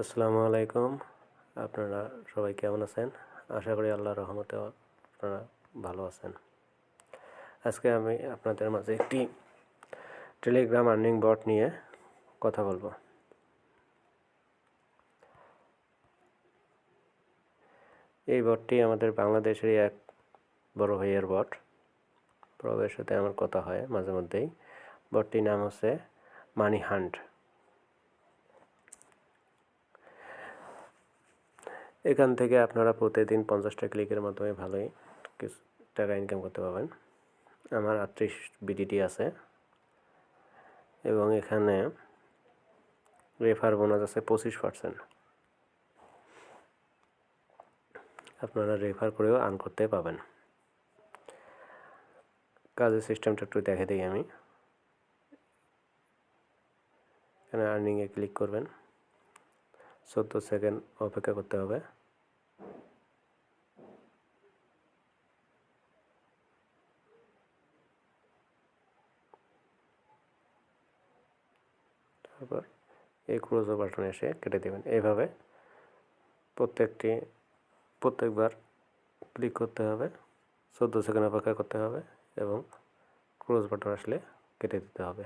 আসসালামু আলাইকুম। আপনারা সবাই কেমন আছেন? আশা করি আল্লাহ রহমতে আপনারা ভালো আছেন। আজকে আমি আপনাদের মাঝে একটি টেলিগ্রাম আর্নিং বট নিয়ে কথা বলব। এই বটটি আমাদের বাংলাদেশেরই এক বড় ভাইয়ের বট প্রবের সাথে আমার কথা হয় মাঝে মধ্যেই। বটটির নাম হচ্ছে মানি হান্ট এখান থেকে আপনারা প্রতিদিন পঞ্চাশটা ক্লিকের মাধ্যমে ভালোই কিছু টাকা ইনকাম করতে পারবেন। আমার আটত্রিশ বিডিটি আছে। এবং এখানে রেফার বোনাস আছে পঁচিশ পার্সেন্ট আপনারা রেফার করেও আর্ন করতে পাবেন কাজের সিস্টেমটা একটু দেখে দিই আমি। এখানে আর্নিংয়ে ক্লিক করবেন। চোদ্দ সেকেন্ড অপেক্ষা করতে হবে। তারপর এই ক্রোজো বাটনে এসে কেটে দেবেন। এইভাবে প্রত্যেকটি, প্রত্যেকবার ক্লিক করতে হবে চোদ্দ সেকেন্ড অপেক্ষা করতে হবে এবং ক্রোজ বাটন আসলে কেটে দিতে হবে।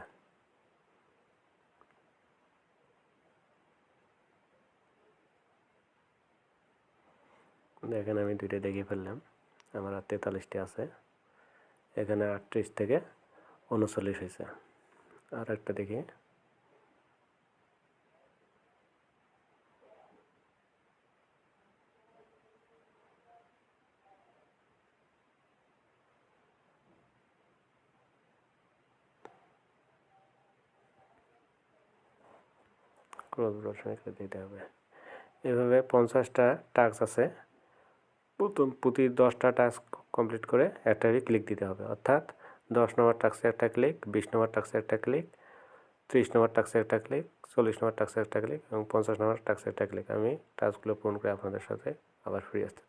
দেখেন আমি দুইটা দেখে ফেললাম। আমার আর তেতাল্লিশটি আছে। এখানে আটত্রিশ থেকে উনচল্লিশ হয়েছে। আর একটা দেখি। ক্রস বসানে দিতে হবে। এভাবে পঞ্চাশটা টাস্ক আছে। প্রতি দশটা টাস্ক কমপ্লিট করে একটা ক্লিক দিতে হবে। অর্থাৎ দশ নম্বর টাস্কে একটা ক্লিক বিশ নম্বর টাস্কে একটা ক্লিক ত্রিশ নম্বর টাস্কে একটা ক্লিক চল্লিশ নম্বর টাস্কে একটা ক্লিক এবং পঞ্চাশ নম্বর টাস্কে একটা ক্লিক আমি টাস্কগুলো পূরণ করে আপনাদের সাথে আবার ফ্রি আসতে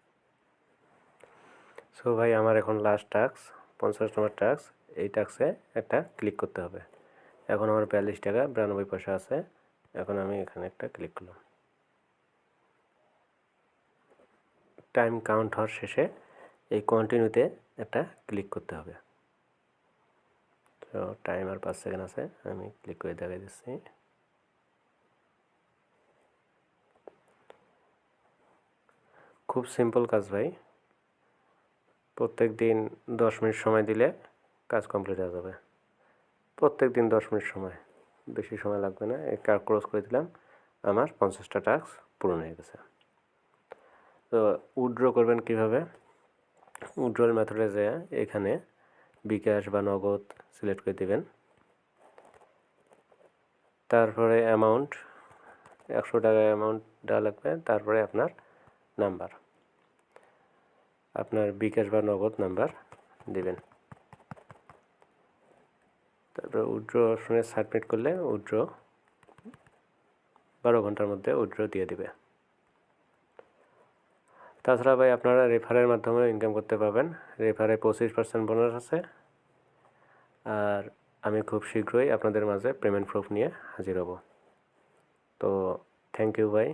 সো ভাই, আমার এখন লাস্ট টাস্ক পঞ্চাশ নম্বর টাস্ক এই টাস্কে একটা ক্লিক করতে হবে। এখন আমার বিয়াল্লিশ টাকা, বিরানব্বই পয়সা আছে। এখন আমি এখানে একটা ক্লিক করলাম। টাইম কাউন্ট হওয়ার শেষে এই কন্টিনিউতে একটা ক্লিক করতে হবে। তো টাইম আর পাঁচ সেকেন্ড আছে, আমি ক্লিক করে দেখাই দিচ্ছি। খুব সিম্পল কাজ ভাই। প্রত্যেক দিন দশ মিনিট সময় দিলে কাজ কমপ্লিট হয়ে যাবে। প্রত্যেক দিন দশ মিনিট সময়, বেশি সময় লাগবে না। ক্রস করে দিলাম, আমার পঞ্চাশটা টাস্ক পূরণ হয়ে গেছে। তো উইড্র করবেন কীভাবে? উইড্রল মেথডে যে এখানে বিকাশ বা নগদ সিলেক্ট করে দিবেন। তারপরে অ্যামাউন্ট একশো টাকা অ্যামাউন্ট দেওয়া লাগবে, তারপরে আপনার নাম্বার আপনার বিকাশ বা নগদ নাম্বার দিবেন। তারপরে উইড্রো অপশনে সাবমিট করলে উইড্রো বারো ঘণ্টার মধ্যে উইড্রো দিয়ে দিবে। তাছাড়া ভাই আপনারা রেফারের মাধ্যমে ইনকাম করতে পারবেন। রেফারে পঁচিশ পার্সেন্ট বোনাস আছে। আর আমি খুব শীঘ্রই আপনাদের মাঝে পেমেন্ট প্রুফ নিয়ে হাজির হব। তো থ্যাংক ইউ ভাই।